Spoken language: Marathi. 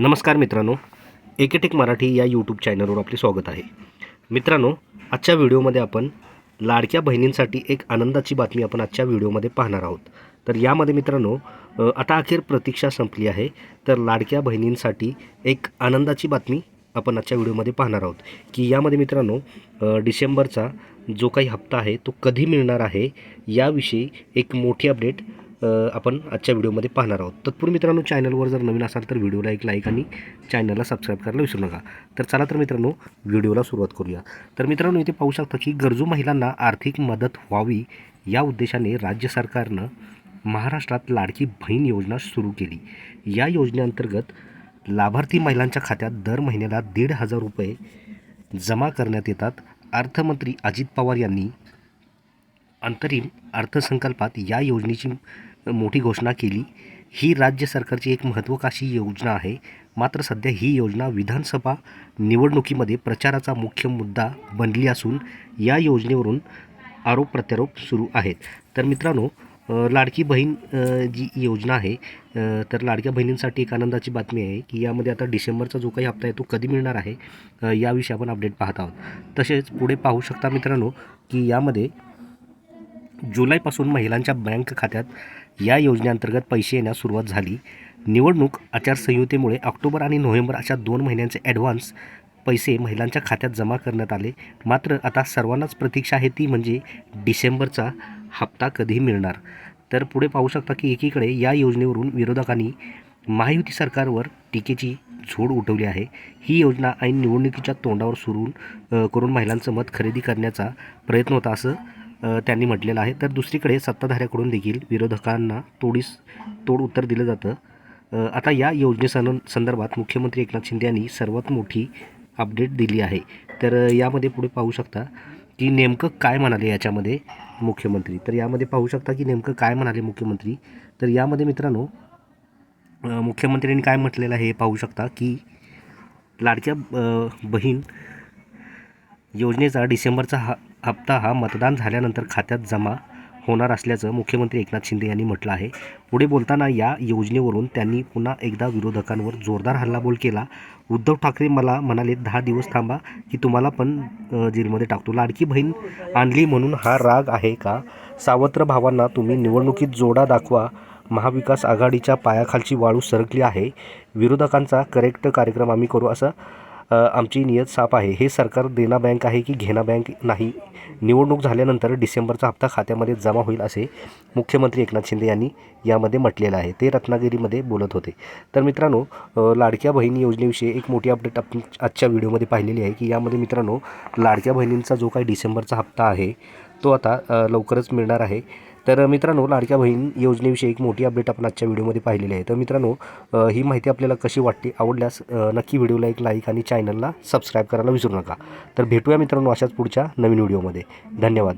नमस्कार मित्रांनो एकेटेक मराठी या यूट्यूब चॅनलवर आपले स्वागत आहे. मित्रांनो आजच्या व्हिडिओमध्ये आपण लाडक्या बहिणींसाठी एक आनंदाची बातमी आपण आजच्या व्हिडिओमध्ये पाहणार आहोत. तर यामध्ये मित्रांनो आता अखेर प्रतीक्षा संपली आहे तर लाडक्या बहिणींसाठी एक आनंदाची बातमी आपण आजच्या व्हिडिओमध्ये पाहणार आहोत. की यामध्ये मित्रांनो डिसेंबरचा जो काही हप्ता आहे तो कधी मिळणार आहे याविषयी एक मोठी अपडेट आपण आजच्या व्हिडिओमध्ये पाहणार आहोत. तत्पूर्वी मित्रांनो चॅनलवर जर नवीन असाल तर व्हिडिओला एक लाईक आणि चॅनलला सबस्क्राईब करायला विसरू नका. तर चला तर मित्रांनो व्हिडिओला सुरुवात करूया. तर मित्रांनो इथे पाहू शकता की गरजू महिलांना आर्थिक मदत व्हावी या उद्देशाने राज्य सरकारनं महाराष्ट्रात लाडकी बहीण योजना सुरू केली. या योजनेअंतर्गत लाभार्थी महिलांच्या खात्यात दर महिन्याला दीड हजार रुपये जमा करण्यात येतात. अर्थमंत्री अजित पवार यांनी अंतरिम अर्थसंकल्पात या योजनेची मोठी घोषणा केली. ही राज्य सरकारची एक महत्त्वाकांक्षी योजना आहे. मात्र सध्या ही योजना विधानसभा निवडणुकीमध्ये प्रचाराचा मुख्य मुद्दा बनली असून या योजनेवरून आरोप प्रत्यारोप सुरू आहेत. तर मित्रांनो लाडकी बहीण जी योजना आहे तर लाडक्या बहिणींसाठी एक आनंदाची बातमी आहे की यामध्ये आता डिसेंबरचा जो काही हप्ता आहे तो कधी मिळणार आहे? याविषयी आपण अपडेट पाहत आहोत. तसेच पुढे पाहू शकता मित्रांनो की यामध्ये जुलैपासून महिलांच्या बँक खात्यात या योजनेअंतर्गत पैसे येण्यास सुरुवात झाली. निवडणूक आचारसंहितेमुळे ऑक्टोबर आणि नोव्हेंबर अशा दोन महिन्यांचे ॲडव्हान्स पैसे महिलांच्या खात्यात जमा करण्यात आले. मात्र आता सर्वांनाच प्रतीक्षा आहे ती म्हणजे डिसेंबरचा हप्ता कधी मिळणार. तर पुढे पाहू शकता की एकीकडे या योजनेवरून विरोधकांनी महायुती सरकारवर टीकेची झोड उठवली आहे. ही योजना ऐन निवडणुकीच्या तोंडावर सुरू करून महिलांचं मत खरेदी करण्याचा प्रयत्न होता असं त्यांनी म्हटलेलं आहे. तर दुसरीकडे सत्ताधाऱ्याकडून देखील विरोधकांना तोडीस तोड उत्तर दिलं जातं. आता या योजनेसन संदर्भात मुख्यमंत्री एकनाथ शिंदे यांनी सर्वात मोठी अपडेट दिली आहे. तर यामध्ये पुढे पाहू शकता की नेमकं काय म्हणाले याच्यामध्ये मुख्यमंत्री? तर यामध्ये पाहू शकता की नेमकं काय म्हणाले मुख्यमंत्री? तर यामध्ये मित्रांनो मुख्यमंत्र्यांनी काय म्हटलेलं आहे हे पाहू शकता की लाडक्या बहीण योजनेचा डिसेंबरचा हा हप्ता हा मतदान झाल्यानंतर खात्यात जमा होणार असल्याचं मुख्यमंत्री एकनाथ शिंदे यांनी म्हटलं आहे. पुढे बोलताना या योजनेवरून त्यांनी पुन्हा एकदा विरोधकांवर जोरदार हल्लाबोल केला. उद्धव ठाकरे मला म्हणाले दहा दिवस थांबा की तुम्हाला पण जेलमध्ये टाकतो. लाडकी बहीण आणली म्हणून हा राग आहे का? सावत्र भावांना तुम्ही निवडणुकीत जोडा दाखवा. महाविकास आघाडीच्या पायाखालची वाळू सरकली आहे. विरोधकांचा करेक्ट कार्यक्रम आम्ही करू असं आमची नियत साफ आहे. हे सरकार देना बँक आहे की घेना बँक नाही? निवडणूक झाल्यानंतर डिसेंबरचा हप्ता खात्यामध्ये जमा होईल असे मुख्यमंत्री एकनाथ शिंदे यांनी यामध्ये म्हटलेलं आहे. ते रत्नागिरीमध्ये बोलत होते. तर मित्रांनो लाडक्या बहिणी योजनेविषयी एक मोठी अपडेट आपण आजच्या व्हिडिओमध्ये पाहिलेली आहे की यामध्ये मित्रांनो लाडक्या बहिणींचा जो काही डिसेंबरचा हप्ता आहे तो आता लवकरच मिळणार आहे. तर मित्रांनो लाडक्या बहीण योजनेविषयी एक मोठी अपडेट आपण आजच्या व्हिडिओमध्ये पाहिलेली आहे. तर मित्रांनो ही माहिती आपल्याला कशी वाटते आवडल्यास नक्की व्हिडिओला एक लाईक आणि चॅनलला सबस्क्राईब करायला विसरू नका. तर भेटूया मित्रांनो अशाच पुढच्या नवीन व्हिडिओमध्ये. धन्यवाद.